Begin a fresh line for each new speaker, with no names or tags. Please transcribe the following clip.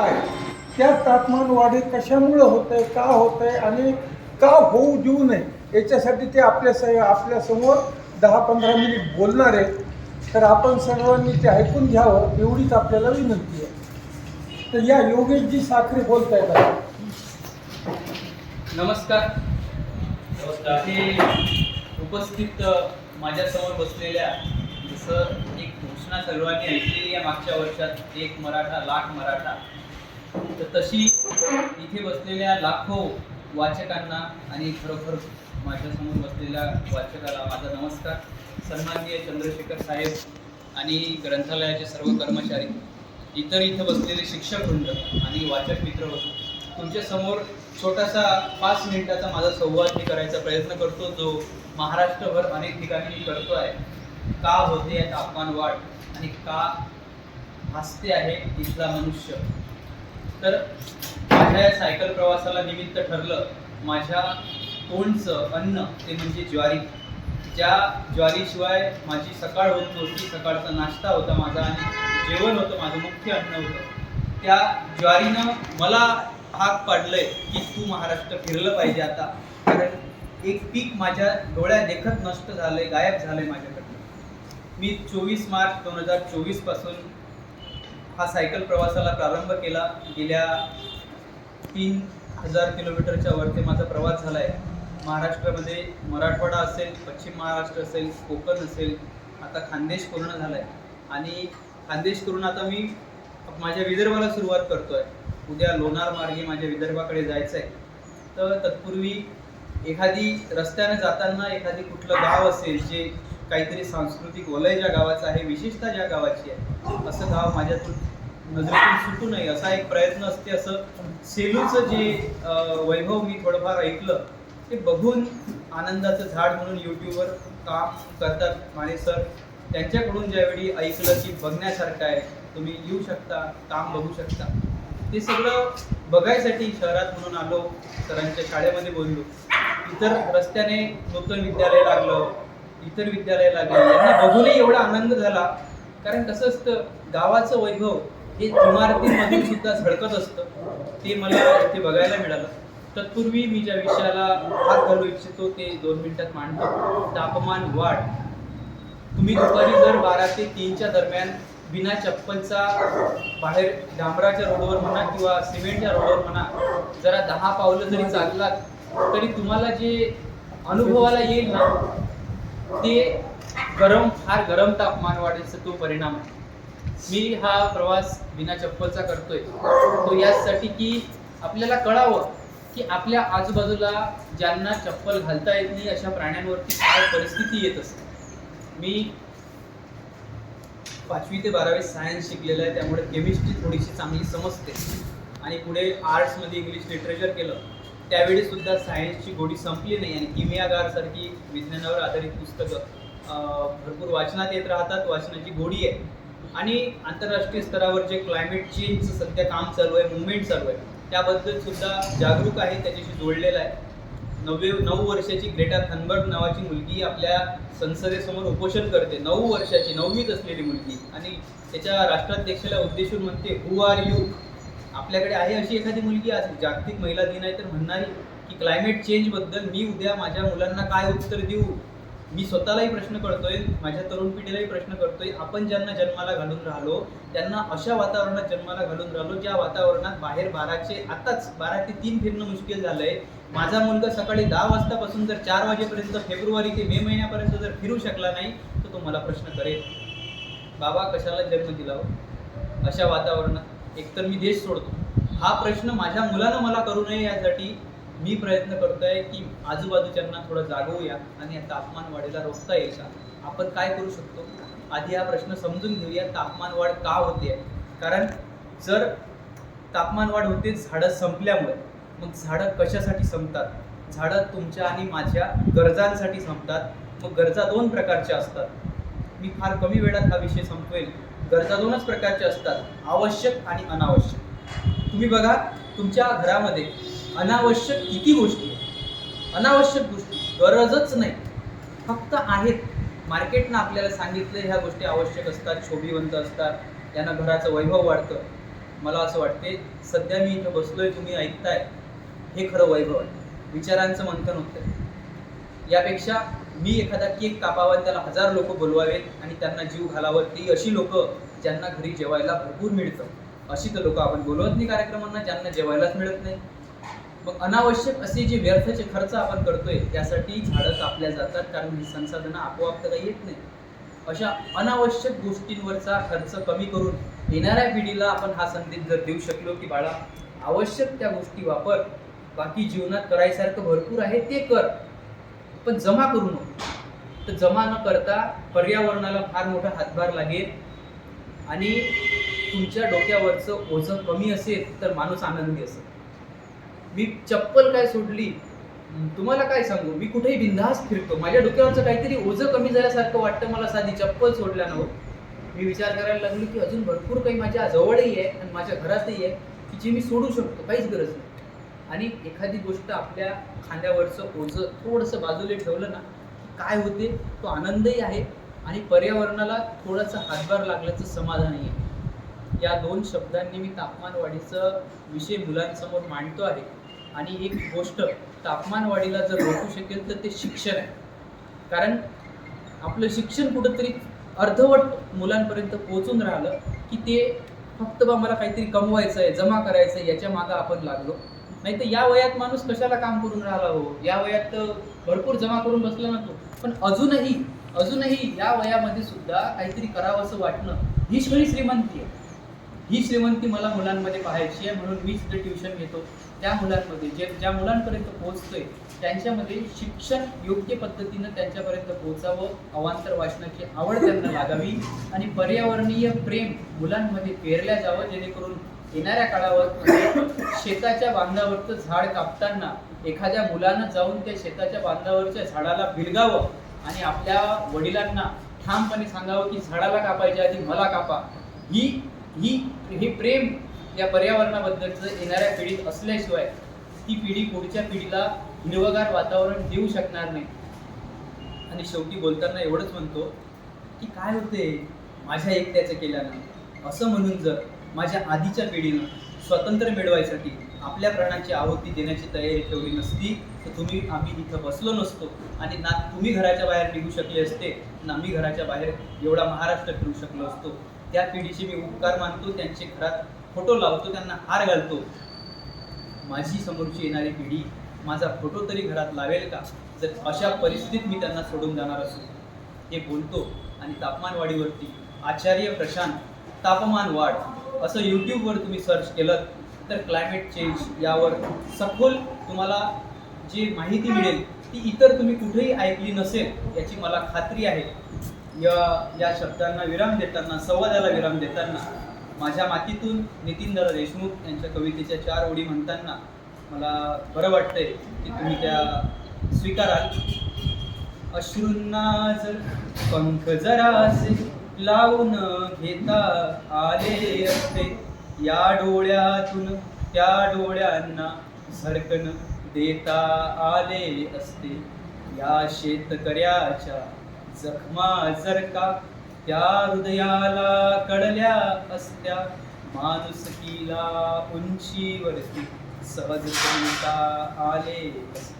काय त्या तापमान वाढी कशामुळे होत आहे का होत आहे आणि का होऊ देऊ नये याच्यासाठी ते आपल्या स आपल्यासमोर दहा पंधरा मिनिट बोलणार आहेत. तर आपण सर्वांनी ते ऐकून घ्यावं एवढीच आपल्याला विनंती आहे. तर या योगेशजी साखरे बोलत आहेत
नमस्कार. नमस्कार. हे उपस्थित माझ्यासमोर बसलेल्या जसं एक घोषणा सर्वांनी ऐकलेली आहे मागच्या वर्षात एक मराठा लाख मराठा. तर तशी इथे बसलेल्या लाखो वाचकांना आणि खरोखर माझ्यासमोर बसलेल्या वाचकाला माझा नमस्कार. सन्माननीय चंद्रशेखर साहेब आणि ग्रंथालयाचे सर्व कर्मचारी इतर इथं बसलेले शिक्षक वृंद आणि वाचक मित्र तुमच्यासमोर छोटासा पाच मिनिटाचा माझा संवाद मी करायचा प्रयत्न करतो जो महाराष्ट्रभर अनेक ठिकाणी मी करतो आहे. का होते आहे तापमान वाढ आणि का भासते आहे इथला मनुष्य? तर माझ्या या सायकल प्रवासाला निमित्त ठरलं माझ्या तोंडचं अन्न ते म्हणजे ज्वारी. ज्या ज्वारीशिवाय माझी सकाळ होत नव्हती सकाळचा नाश्ता होता माझा आणि जेवण होतं माझं मुख्य अन्न होतं. त्या ज्वारीनं मला भाग पाडलंय की तू महाराष्ट्र फिरलं पाहिजे आता. कारण एक पीक माझ्या डोळ्या देखत नष्ट झालंय गायब झालंय माझ्याकडनं. मी चोवीस मार्च दोन हजार चोवीसपासून हा सायकल प्रवासाला प्रारंभ केला. गेल्या तीन हजार किलोमीटरच्या वरती माझा प्रवास झाला आहे महाराष्ट्रामध्ये मराठवाडा असेल पश्चिम महाराष्ट्र असेल कोकण असेल आता खानदेश पूर्ण झाला आहे आणि खानदेश करून आता मी माझ्या विदर्भाला सुरुवात करतो आहे उद्या लोणार मार्गे माझ्या विदर्भाकडे जायचं आहे तर तत्पूर्वी एखादी रस्त्याने जाताना एखादी कुठलं गाव असेल जे काहीतरी सांस्कृतिक वलय ज्या गावाचं आहे विशेषतः ज्या गावाची आहे असं गाव माझ्यातून नजरेतून सुटू नये असा एक प्रयत्न असते असं सेलूचं जे वैभव मी थोडंफार ऐकलं ते बघून आनंदाचं झाड म्हणून यूट्यूबवर काम करतात माने सर त्यांच्याकडून ज्यावेळी ऐकलं की बघण्यासारखं आहे तुम्ही येऊ शकता काम बघू शकता ते सगळं बघायसाठी शहरात म्हणून आलो सरांच्या शाळेमध्ये बोललो इतर रस्त्याने नूतन विद्यालय लागलं इतर विद्यालय गेले. यांना बघूनही एवढा आनंद झाला. कारण कसं असतं गावाचं वैभव हे इमारतीमधून सुद्धा झळकत असतं. ते मला इथे बघायला मिळालं. तत्पूर्वी मी ज्या विषयाला हात घालू इच्छितो ते दोन मिनिटात मांडतो. तापमान वाढ. तुम्ही दुपारी जर बारा ते तीनच्या दरम्यान बिना चप्पलचा बाहेर डांबराच्या रोडवर म्हणा किंवा सिमेंटच्या रोडवर म्हणा जरा दहा पावलं जरी चाललात तरी तुम्हाला जे अनुभवाला येईल ना ते गरम फार गरम तापमान वाढीचा तो परिणाम आहे. मी हा प्रवास बिना चप्पलचा करतोय. तो यासाठी की आपल्याला कळावं की आपल्या आजूबाजूला ज्यांना चप्पल घालता येत नाही अशा प्राण्यांवरती काय परिस्थिती येत असते. मी पाचवी ते बारावी सायन्स शिकलेलं आहे त्यामुळे केमिस्ट्री थोडीशी चांगली समजते. आणि पुढे आर्ट्समध्ये इंग्लिश लिटरेचर केलं त्यावेळी सुद्धा सायन्सची गोडी संपली नाही आणि किमियागार सारखी विज्ञानावर आधारित पुस्तकं भरपूर वाचनात येत राहतात वाचनाची गोडी आहे. आणि आंतरराष्ट्रीय स्तरावर जे क्लायमेट चेंजचं सध्या काम चालू आहे मुवमेंट चालू आहे त्याबद्दल सुद्धा जागरूक आहे त्याच्याशी जोडलेला आहे. नववे नऊ वर्षाची ग्रेटा थनबर्ग नावाची मुलगी आपल्या संसदेसमोर उपोषण करते. नऊ वर्षाची नववीत असलेली मुलगी. आणि त्याच्या राष्ट्राध्यक्षाला उद्देशून म्हणते हु आर यू आपल्याकडे आहे अशी एखादी मुलगी आज जागतिक महिला दिन आहे तर म्हणणारी की क्लायमेट चेंजबद्दल मी उद्या माझ्या मुलांना काय उत्तर देऊ? मी स्वतःलाही प्रश्न करतोय माझ्या तरुण पिढीलाही प्रश्न करतोय. आपण ज्यांना जन्माला घालून राहिलो त्यांना अशा वातावरणात जन्माला घालून राहिलो ज्या वातावरणात बाहेर बाराचे आताच बारा ते तीन फिरणं मुश्किल झालंय. माझा मुलगा सकाळी दहा वाजतापासून जर चार वाजेपर्यंत फेब्रुवारी ते मे महिन्यापर्यंत जर फिरू शकला नाही तर तो मला प्रश्न करेल. बाबा कशाला जन्म दिला हो? अशा वातावरणात. एकतर मी देश सोडतो. हा प्रश्न माझ्या मुलानं मला करू नये यासाठी मी प्रयत्न करतोय की आजूबाजूच्यांना थोडं जागवूया आणि या तापमान वाढीला रोखता येईल का? आपण काय करू शकतो? आधी हा प्रश्न समजून घेऊया तापमान वाढ का होते? कारण जर तापमान वाढ होते झाडं संपल्यामुळे मग झाडं कशासाठी संपतात? झाडं तुमच्या आणि माझ्या गरजांसाठी संपतात. मग गरजा दोन प्रकारच्या असतात. मी फार कमी वेळात हा विषय संपवेल. गरजा दोनच प्रकारच्या असतात आवश्यक आणि अनावश्यक. तुम्ही बघा तुमच्या घरामध्ये अनावश्यक किती गोष्टी अनावश्यक गोष्टी गरजच नाही. फक्त आहेत. मार्केटनं आपल्याला सांगितलं ह्या गोष्टी आवश्यक असतात शोभिवंत असतात यांना घराचं वैभव वाढतं. मला असं वाटते सध्या मी इथं बसलोय तुम्ही ऐकताय. हे खरं वैभव आहे. विचारांचं मंथन होतं यापेक्षा मी एखादा केक कापावा त्याला हजार लोक बोलवावेत आणि त्यांना जीव घालावं ती अशी लोक ज्यांना घरी जेवायला भरपूर मिळतं. अशी तर लोक आपण बोलवत नाही कार्यक्रमांना ज्यांना जेवायलाच मिळत नाही. मग अनावश्यक असे जे व्यर्थचे खर्च आपण करतोय त्यासाठी झाडं कापल्या जातात कारण ही संसाधनं आपोआप तर येत नाही. अशा अनावश्यक गोष्टींवरचा खर्च कमी करून येणाऱ्या पिढीला आपण हा संदेश जर देऊ शकलो की बाळा आवश्यक त्या गोष्टी वापर. बाकी जीवनात करायसारखं भरपूर आहे ते कर. पण जमा करू नको. तर जमा न करता पर्यावरणाला फार मोठा हातभार लागेल आणि तुमच्या डोक्यावरचं ओझं कमी असेल तर माणूस आनंदी असेल. मी चप्पल काय सोडली? तुम्हाला काय सांगू? मी कुठेही बिंदास फिरतो. माझ्या डोक्यावरचं काहीतरी ओझं कमी झाल्यासारखं वाटतं मला साधी चप्पल सोडल्यानं. मी विचार करायला लागलो की अजून भरपूर काही माझ्या जवळही आहे आणि माझ्या घरातही आहे की जे मी सोडू शकतो. काहीच गरज नाही. आणि एखादी गोष्ट आपल्या खांद्यावरचं ओझं थोडंसं बाजूला ठेवलं ना की काय होते तो आनंदही आहे आणि पर्यावरणाला थोडासा हातभार लागल्याचं समाधानही आहे. या दोन शब्दांनी मी तापमानवाढीचं विषय मुलांसमोर मांडतो आहे. आणि एक गोष्ट तापमानवाढीला जर रोखू शकेल तर ते शिक्षण आहे. कारण आपलं शिक्षण कुठंतरी अर्धवट मुलांपर्यंत पोहोचून राहिलं की ते फक्त बा मला काहीतरी कमवायचं आहे जमा करायचं आहे याच्या मागं आपण लागलो. नाही तर या वयात माणूस कशाला काम करून राहिला हो? या वयात भरपूर जमा करून बसला ना तो. पण अजूनही अजूनही या वयामध्ये सुद्धा काहीतरी करावं असं वाटणं ही खरी श्रीमंती आहे. ही श्रीमंती मला मुलांमध्ये पाहायची आहे म्हणून मी सुद्धा ट्युशन घेतो. त्या मुलांमध्ये जे ज्या मुलांपर्यंत पोहोचतोय त्यांच्यामध्ये शिक्षण योग्य पद्धतीनं त्यांच्यापर्यंत पोहोचावं अवांतर वाचनाची आवड त्यांना लागावी आणि पर्यावरणीय प्रेम मुलांमध्ये पेरल्या जावं जेणेकरून येणाऱ्या काळावर म्हणजे शेताच्या बांधावरचं झाड कापताना एखाद्या मुलानं जाऊन त्या शेताच्या बांधावरच्या झाडाला भिरगावं आणि आपल्या वडिलांना ठामपणे सांगावं की झाडाला कापायच्या आधी मला कापा. ही ही हे प्रेम या पर्यावरणाबद्दलचं येणाऱ्या पिढीत असल्याशिवाय ती पिढी पुढच्या पिढीला हिरवगार वातावरण देऊ शकणार नाही. आणि शेवटी बोलताना एवढंच म्हणतो की काय होते? माझ्या एकट्याचं केल्यानं. असं म्हणून जर माझ्या आधीच्या पिढीनं स्वातंत्र्य मिळवायसाठी आपल्या प्राणाची आहुती देण्याची तयारी ठेवली नसती तर तुम्ही आम्ही इथं बसलो नसतो. आणि ना तुम्ही घराच्या बाहेर निघू शकले असते ना मी घराच्या बाहेर एवढा महाराष्ट्र फिरू शकलो असतो. त्या पिढीचे मी उपकार मानतो त्यांचे घरात फोटो लावतो त्यांना हार घालतो. माझी समोरची येणारी पिढी माझा फोटो तरी घरात लावेल का? जर अशा परिस्थितीत मी त्यांना सोडून जाणार असो. हे बोलतो आणि तापमानवाढीवरती आचार्य प्रशांत तापमान वाढ. असं यूट्यूबवर तुम्ही सर्च केलं तर क्लायमेट चेंज यावर सखोल तुम्हाला जी माहिती मिळेल ती इतर तुम्ही कुठेही ऐकली नसेल याची मला खात्री आहे. या या शब्दांना विराम देताना संवादाला विराम देताना माझ्या मातीतून नितीनदादा देशमुख यांच्या कवितेच्या चार ओळी म्हणताना मला बरं वाटतंय की तुम्ही त्या स्वीकाराल. अश्रूंना जर पंख जरासे लावून घेता आले असते. या डोळ्यातून त्या डोळ्यांना झरकन देता आले असते. या शेतकऱ्याच्या जखमा जर का त्या हृदयाला कळल्या असत्या. माणुसकीला उंचीवरती सहजता आले असते.